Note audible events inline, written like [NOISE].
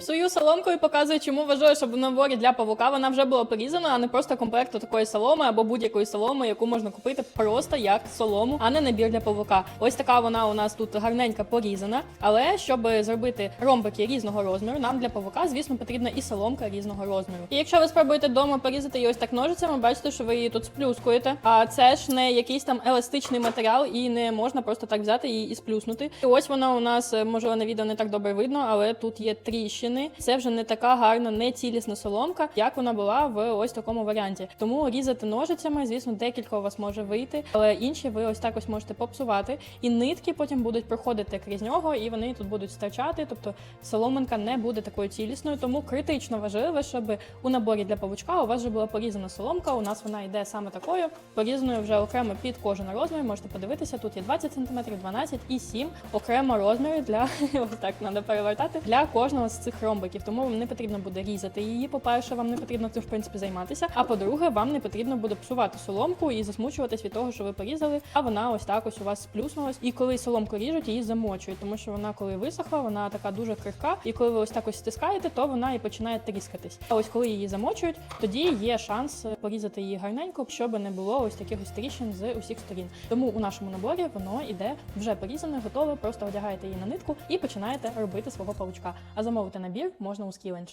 Свою соломку і показую, чому вважаю, щоб в наборі для павука вона вже була порізана, а не просто комплекту такої соломи або будь-якої соломи, яку можна купити просто як солому, а не набір для павука. Ось така вона у нас тут гарненька порізана. Але щоб зробити ромбики різного розміру, нам для павука, звісно, потрібна і соломка різного розміру. І якщо ви спробуєте вдома порізати її ось так ножицями, бачите, що ви її тут сплюскуєте. А це ж не якийсь там еластичний матеріал, і не можна просто так взяти її і сплюснути. І ось вона у нас, можливо, на відео не так добре видно, але тут є тріщини. Це вже не така гарна, не цілісна соломка, як вона була в ось такому варіанті. Тому різати ножицями, звісно, декілька у вас може вийти, але інші ви ось так ось можете попсувати. І нитки потім будуть проходити крізь нього, і вони тут будуть стирчати. Тобто соломинка не буде такою цілісною. Тому критично важливо, щоб у наборі для павучка у вас вже була порізана соломка. У нас вона йде саме такою, порізаною вже окремо під кожен розмір. Можете подивитися, тут є 20 см, 12 і 7 окремо розмірів для [LAUGHS] ось так треба перевертати для кожного з цих ромбиків. Тому вам не потрібно буде різати її. По-перше, вам не потрібно цим в принципі займатися. А по-друге, вам не потрібно буде псувати соломку і засмучуватись від того, що ви порізали. А вона ось так ось у вас сплюснулась. І коли соломку ріжуть, її замочують, тому що вона, коли висохла, вона така дуже крихка. І коли ви ось так ось стискаєте, то вона і починає тріскатись. А ось коли її замочують, тоді є шанс порізати її гарненько, щоб не було ось таких ось тріщин з усіх сторін. Тому у нашому наборі воно іде вже порізане, готове. Просто одягаєте її на нитку і починаєте робити свого павучка. А замовити набір можна у Skillenge.